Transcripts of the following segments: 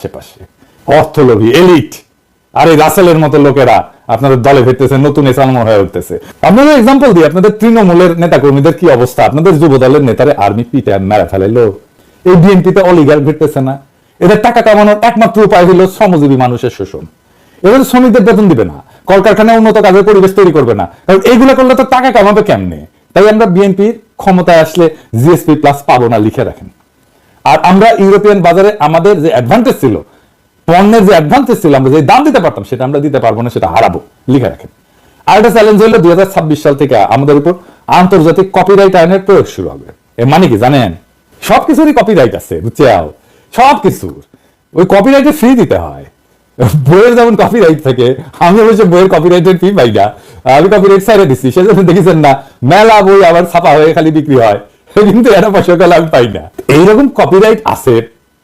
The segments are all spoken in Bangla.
আশেপাশে। অর্থলোভী, এলিট। আর এই রাসেলের মতো লোকেরা আপনাদের দলে ফিরতেছে, নতুন এসালম হয়ে উঠতেছে। আপনাদের এক্সাম্পল দিই, আপনাদের তৃণমূলের নেতা কর্মীদের কি অবস্থা? আপনাদের যুব দলের নেতারে আর্মি পিটে মেরে ফেলাইলো। এই বিএনপিতে অলিগার ফিরতেছে না। এদের টাকা কামানোর একমাত্র উপায় হলো শ্রমজীবী মানুষের শোষণ। এদের শ্রমিকদের বেতন দিবে না। কলকারখানায় উন্নত কাজের পরিবেশ তৈরি করবে না। কারণ এইগুলো করলে তো টাকা কামাবে কেমনে? তাই আমরা বিএনপির ক্ষমতায় আসলে জিএসপি প্লাস পাবো না, লিখে রাখেন। আর আমরা ইউরোপিয়ান বাজারে আমাদের যে অ্যাডভান্টেজ ছিল, পণ্যের যে অ্যাডভান্টেজ ছিল, আমরা যে দাম দিতে পারতাম, সেটা আমরা দিতে পারব না, সেটা হারাবো। লিখে রাখেন। আর একটা চ্যালেঞ্জ হলো দুই সাল থেকে আমাদের উপর আন্তর্জাতিক কপিরাইট আইনের প্রয়োগ শুরু হবে। এর মানে কি জানেন? সবকিছুরই কপিরাইট আছে, বুঝছেও? সব কিছুর ওই কপিরাইটে ফ্রি দিতে হয়। বইয়ের যেমন কপিরাইট থাকে, আমি অবশ্য বইয়ের কপিরাইটের ফি পাই না। আমি কপিরাইট সাইডে দিচ্ছি সেজন্য দেখেছেন না, মেলা বই আবার ছাপা হয়ে খালি বিক্রি হয়। কিন্তু এরা পয়সা কাল আমি পাই না। এইরকম কপিরাইট আছে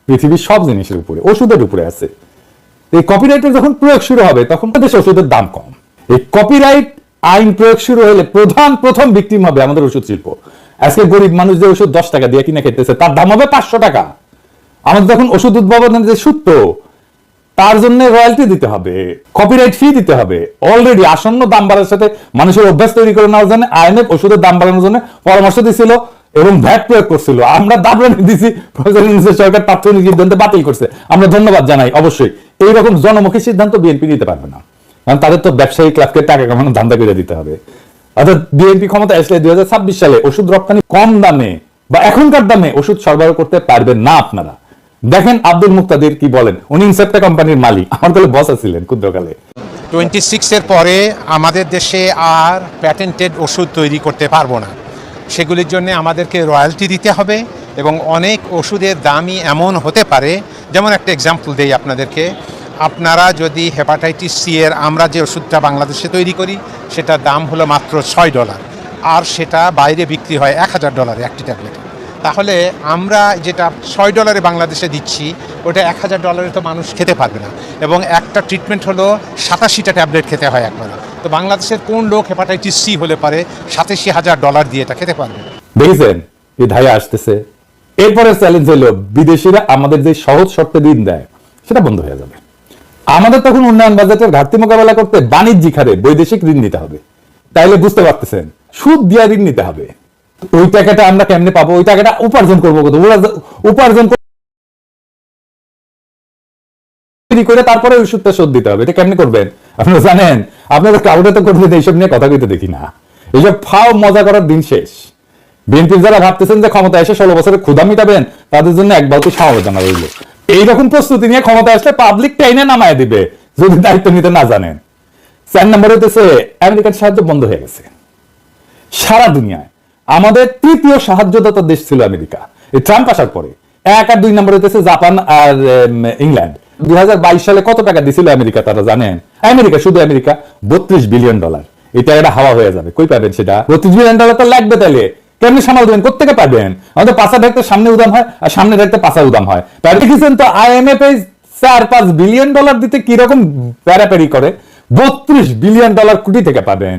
পৃথিবীর সব জিনিসের উপরে, ওষুধের উপরে আছে। এই কপিরাইটের যখন প্রয়োগ শুরু হবে, তখন দেশে ওষুধের দাম কম। এই কপিরাইট আইন প্রয়োগ শুরু হলে প্রধান প্রথম ভিকটিম হবে আমাদের ওষুধ শিল্প। আজকে গরিব মানুষ যে ওষুধ দশ টাকা দিয়ে কিনে খেতেছে, তার দাম হবে পাঁচশো টাকা। আমাদের যখন ওষুধ উদ্ভাবনের যে সূত্র তার জন্য রয়্যালটি দিতে হবে কপিরাইট ফি দিতে হবে। অলরেডি আসন্ন দাম বাড়ার সাথে মানুষের অভ্যাস তৈরি করে নেওয়ার জন্য আইএমএফ ওষুধের দাম বাড়ানোর জন্য পরামর্শ দিছিল। এবং ভ্যাট প্রয়োগ করছিল। আমরা দাবরানি দিছি সরকার তাৎক্ষণিক সিদ্ধান্ত বাতিল করছে। আমরা ধন্যবাদ জানাই, অবশ্যই। এইরকম জনমুখী সিদ্ধান্ত বিএনপি নিতে পারবে না। কারণ তাদের তো ব্যবসায়ী ক্লাবকে টাকা কামানো ধান্দা করে দিতে হবে। অর্থাৎ বিএনপি ক্ষমতা আসলে দুই সালে ওষুধ রপ্তানি কম দামে বা এখনকার দামে ওষুধ সরবরাহ করতে পারবেন না আপনারা। দেখেন আব্দুল মুক্তাদির কি বলেন। উনি ইনসেপ্টা কোম্পানির মালিক। আমার তাহলে বস ছিলেন ক্ষুদ্রকালে। টোয়েন্টি সিক্সের পরে আমাদের দেশে আর প্যাটেন্টেড ওষুধ তৈরি করতে পারব না। সেগুলির জন্য আমাদেরকে রয়্যালটি দিতে হবে এবং অনেক ওষুধের দামই এমন হতে পারে। যেমন একটা এক্সাম্পল দেই আপনাদেরকে। আপনারা যদি হেপাটাইটিস সি এর আমরা যে ওষুধটা বাংলাদেশে তৈরি করি, সেটার দাম হলো মাত্র ছয় ডলার। আর সেটা বাইরে বিক্রি হয় এক হাজার ডলারে একটি ট্যাবলেট। তাহলে আমরা যেটা ছয় ডলারে বাংলাদেশে দিচ্ছি, ওটা এক হাজার ডলারে তো মানুষ খেতে পারবে না। এবং একটা ট্রিটমেন্ট হলো সাতাশিটা ট্যাবলেট খেতে হয় একবারে। তো বাংলাদেশের কোন লোক হেপাটাইটিস সি হলে পারে, সাতাশি হাজার ডলার দিয়ে এটা খেতে পারবে। দেখেছেন এই ধাইয়া আসতেছে। এরপরে চ্যালেঞ্জ হলো, বিদেশিরা আমাদের যে সহজ শর্তে ঋণ দেয়, সেটা বন্ধ হয়ে যাবে। আমাদের তখন উন্নয়ন বাজেটের ঘাটতি মোকাবেলা করতে বাণিজ্যিক হারে বৈদেশিক ঋণ নিতে হবে। তাইলে বুঝতে পারতেছেন, সুদ দিয়া ঋণ নিতে হবে। ওই টাকাটা আমরা কেমনে পাবো? ওই টাকাটা উপার্জন করব কত? উপার্জন তারপরে শোধ দিতে হবে। এটা করবেন? আপনারা জানেন, আপনাদের তো করবেন এইসব নিয়ে কথা কইতে দেখি না। এইসব ফাও মজা করার দিন শেষ। বিএনপির যারা ভাবতেছেন যে ক্ষমতা এসে ষোলো বছরের ক্ষুধা মিটাবেন, তাদের জন্য এক বালতি সমবেদনা রইল। এইরকম প্রস্তুতি নিয়ে ক্ষমতা আসলে পাবলিক টাইনে নামায় দিবে, যদি দায়িত্ব নিতে না জানেন। চার নম্বর হইতেছে, আমেরিকার সাহায্য বন্ধ হয়ে গেছে। সারা দুনিয়ায়। আমাদের তৃতীয় সাহায্যদাতা দেশ ছিল আমেরিকা। এই ট্রাম্প আসার পরে। এক আর দুই নম্বর হইতেছে জাপান আর ইংল্যান্ড। দুই সালে কত টাকা দিছিল আমেরিকা তারা জানেন? আমেরিকা, শুধু আমেরিকা, বত্রিশ বিলিয়ন ডলার। এটা একটা হাওয়া হয়ে যাবে। কই পাবেন সেটা? বত্রিশ বিলিয়ন ডলার তো লাগবে তাহলে কেমনি সামাল দেবেন? কোথেকে পাবেন? আমাদের পাশা দেখতে সামনে উদাম হয় আর সামনে দেখতে পাশা উদাম হয়। তার দেখেছেন তো আইএমএফ এই চার পাঁচ বিলিয়ন ডলার দিতে কীরকম প্যারাপ্যারি করে? বত্রিশ বিলিয়ন ডলার কোটি থেকে পাবেন।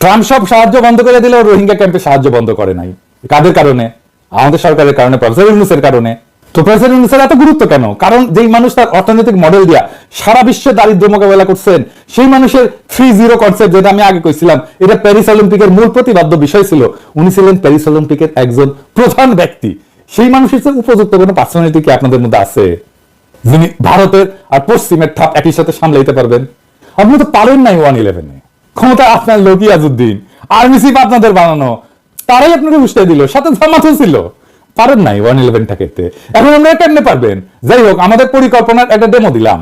ট্রাম্প সব সাহায্য বন্ধ করে দিলেও রোহিঙ্গা ক্যাম্পে সাহায্য বন্ধ করে নাই? কাদের কারণে? আমাদের সরকারের কারণে, প্রফেসর ইউনুসের কারণে। তো প্রফেসর ইউনুসের এত গুরুত্ব কেন? কারণ যেই মানুষ তার অর্থনৈতিক মডেল দিয়া সারা বিশ্বে দারিদ্র মোকাবেলা করছেন, সেই মানুষের থ্রি জিরো কনসেপ্ট যেটা আমি আগে কইছিলাম, এটা প্যারিস অলিম্পিকের মূল প্রতিবাদ্য বিষয় ছিল। উনি ছিলেন প্যারিস অলিম্পিকের একজন প্রধান ব্যক্তি। সেই মানুষের উপযুক্ত কোনো পার্সোনালিটি কি আপনাদের মধ্যে আছে? যিনি ভারতের আর পশ্চিমের থাপ একই সাথে সামলাইতে পারবেন? আপনি তো পারেন নাই ওয়ান ইলেভেনে। ক্ষমতা আপনার লোকই আজউদ্দিন। আর্মি চিফ আপনাদের বানানো। তারাই আপনাকে উস্তাই দিল। সাথে জামাতও ছিল। পারেন নাই ওয়ান ইলেভেনটাকে এখন আমরা কেমনে পারবেন? যাই হোক, আমাদের পরিকল্পনার একটা ডেমো দিলাম।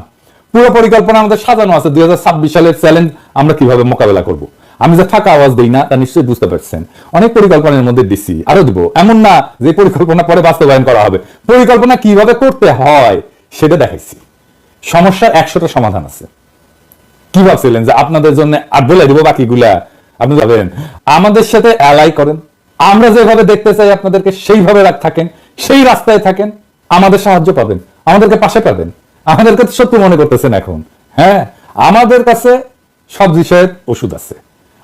পুরো পরিকল্পনা আমাদের সাজানো আছে। দুই সালের চ্যালেঞ্জ আমরা কীভাবে মোকাবেলা করব। আমি যে ফাঁকা আওয়াজ দিই না, তা নিশ্চয়ই বুঝতে পারছেন। অনেক পরিকল্পনার মধ্যে দিছি আরও দিব। এমন না যে পরিকল্পনা পরে বাস্তবায়ন করা হবে। পরিকল্পনা কীভাবে করতে হয়, সেটা দেখাইছি। সমস্যার একশোটা সমাধান আছে। কি ভাবছিলেন যে আপনাদের জন্য আর বলে দিব বাকিগুলা? আপনি যাবেন আমাদের সাথে অ্যালাই করেন, আমরা যেভাবে দেখতে চাই আপনাদেরকে সেইভাবে থাকেন, সেই রাস্তায় থাকেন, আমাদের সাহায্য পাবেন, আমাদেরকে পাশে পাবেন, আমাদেরকে সত্যি মনে করতেছেন এখন হ্যাঁ? আমাদের কাছে সব বিষয়ের ওষুধ আছে।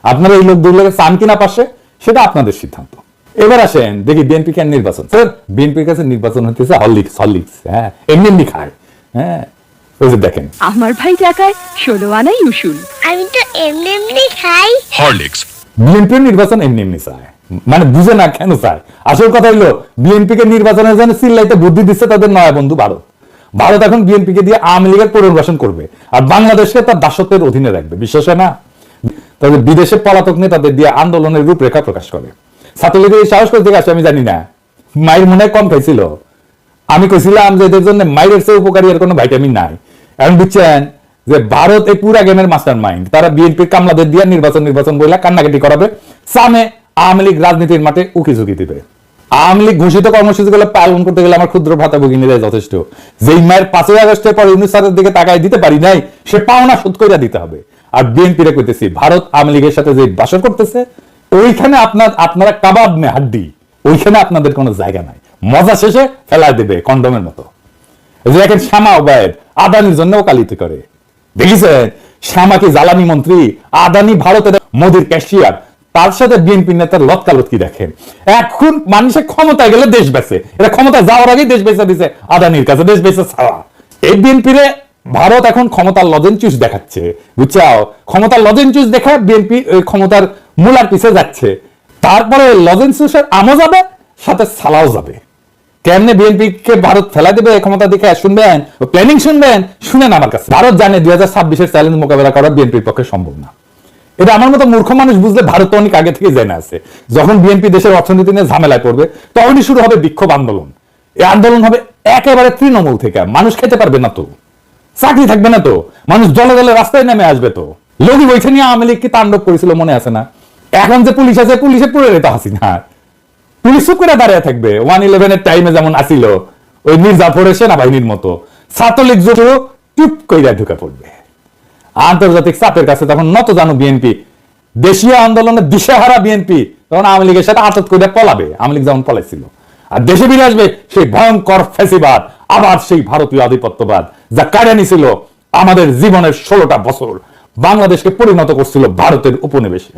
আপনারা এই লোকগুলোকে চান কিনা পাশে, সেটা আপনাদের সিদ্ধান্ত। এবার আসেন, দেখি বিএনপি কেন নির্বাচন। স্যার বিএনপির কাছে নির্বাচন হতেছে হরলিক্স হরলিক্স হ্যাঁ এমনি খায় হ্যাঁ? ওই যে দেখেন। আমার ভাই টাকায় ষোলো আনাই উসুল। আমি তো এমনি এমনি খাই। Horlicks বিএনপির নির্বাচন এমনি এমনি চায়। মানে বুঝে না কেন চায়। আসল কথা হইল বিএনপি কে নির্বাচনের জন্য চিল্লাইতে বুদ্ধি দিচ্ছে তাদের নয়া বন্ধু ভারত। ভারত এখন বিএনপি কে দিয়ে আওয়ামী লীগের পুনর্বাসন করবে। আর বাংলাদেশকে তার দাসত্বের অধীনে রাখবে। বিশ্বাস হয় না? তবে বিদেশে পলাতক নেতাদের দিয়ে আন্দোলনের রূপরেখা প্রকাশ করে। ছাত্রলীগের এই সাহস করতে আসে আমি জানি না। মায়ের মনে হয় কম খাইছিল। আমি কইছিলাম যে এদের জন্য মাইরের চেয়ে উপকারী আর কোনো ভাইটামিন নাই। এখন বুঝছেন যে ভারত এই পুরা গেমের মাস্টার মাইন্ড তারা বিএনপির কামলাদের দিয়ে নির্বাচন নির্বাচন বইলা কান্নাকাটি করাবে। সামনে আওয়ামী লীগ রাজনীতির মাঠে উকি ঝুঁকি দিবে। আওয়ামী লীগ ঘোষিত কর্মসূচি গুলো পালন করতে গেলে আমার ক্ষুদ্র ভাতা ভগিনীরা যথেষ্ট। যেই মায়ের পাঁচই আগস্টের পর ইউনুস স্যারের দিকে তাকায় দিতে পারি নাই, সে পাওনা শোধ করে দিতে হবে। আর বিএনপি রে কইতেছি, ভারত আওয়ামী লীগের সাথে যে বাসর করতেছে, ওইখানে আপনার, আপনারা কাবাব মে হাড্ডি, ওইখানে আপনাদের কোনো জায়গা নাই। মজা শেষে ফেলা দেবে কন্ডমের মতো। যে দেখেন শ্যামা ওবায়দ আদানির জন্য ওকালিতি করে। দেখেছেন? শ্যামা কি জ্বালানি মন্ত্রী, আদানি ভারতের মোদির ক্যাশিয়ার, তার সাথে বিএনপি নেতার লতকালতকি দেখেন? এখন মানুষের ক্ষমতায় গেলে দেশ বেছে এটা ক্ষমতায় যাওয়ার আগেই দেশ বেছে দিছে, আদানির কাছে দেশ বেছে ছাড়া। এই বিএনপি রে ভারত এখন ক্ষমতার লজেনচুস দেখাচ্ছে। বুঝছাও? ক্ষমতার লজেনচুস দেখা বিএনপি ক্ষমতার মূলার পিছে যাচ্ছে। তারপরে লজেনচুসের আমও যাবে, সাথে সালাও যাবে। কেমনে বিএনপি কে ভারত ফেলা দেবে ক্ষমতা দেখে শুনবেন প্ল্যানিং শুনবেন, শুনেন আমার কাছে। ভারত জানে দুই হাজার ছাব্বিশের চ্যালেঞ্জ মোকাবেলা করা বিএনপির পক্ষে সম্ভব না। এটা আমার মতো মূর্খ মানুষ বুঝলে ভারত অনেক আগে থেকে জেনে আছে। যখন বিএনপি দেশের অর্থনীতি নিয়ে ঝামেলায় পড়বে তখনই শুরু হবে বিক্ষোভ আন্দোলন। এই আন্দোলন হবে একেবারে তৃণমূল থেকে। মানুষ খেতে পারবে না তো। চাকরি থাকবে না তো। মানুষ দলে দলে রাস্তায় নেমে আসবে তো। লগি বইছে নিয়ে আওয়ামী লীগ কি তাণ্ডব করেছিল মনে আছে না? এখন যে পুলিশ আছে, পুলিশে পড়ে রেতে হাসিনা। পুলিশ করে দাঁড়িয়ে থাকবে। ওয়ান ইলেভেনের টাইমে যেমন আসিল, ওই মির্জাফরের সেনাবাহিনীর মতো। চুপ কইরা ঢুকে পড়বে। আন্তর্জাতিক চাপের কাছে তখন নত জানো বিএনপি দেশীয় বিএনপি তখন আওয়ামী লীগের সাথে করে পলাবে। আওয়ামী লীগ যেমন পলাইছিল। আর দেশে ফিরে আসবে সেই ভয়ঙ্কর ফেসিবাদ আবার সেই ভারতীয় আধিপত্যবাদ, যা কাড়ে নিছিল আমাদের জীবনের ষোলোটা বছর। বাংলাদেশকে পরিণত করছিল ভারতের উপনিবেশে।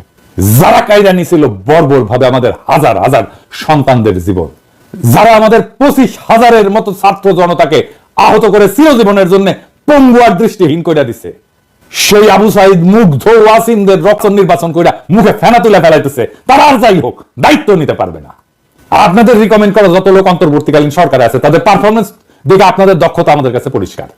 যারা কায়দা নিছিল বর্বর ভাবে আমাদের হাজার হাজার সন্তানদের জীবন, যারা আমাদের পঁচিশ হাজারের মতো ছাত্র জনতাকে আহত করে চিরজীবনের জন্য পঙ্গু আর দৃষ্টিহীন করে দিছে। সেই আবু সাইদ মুগ্ধ ওয়াসিমদের রক্ত নির্বাচন করে মুখে ফেনা তুলে ফেলাইতেছে। তারা আর যাই হোক, দায়িত্ব নিতে পারবে না। আপনাদের রিকমেন্ড করা যত লোক অন্তর্বর্তীকালীন সরকারে আছে, তাদের পারফরমেন্স দেখে আপনাদের দক্ষতা আমাদের কাছে পরিষ্কার।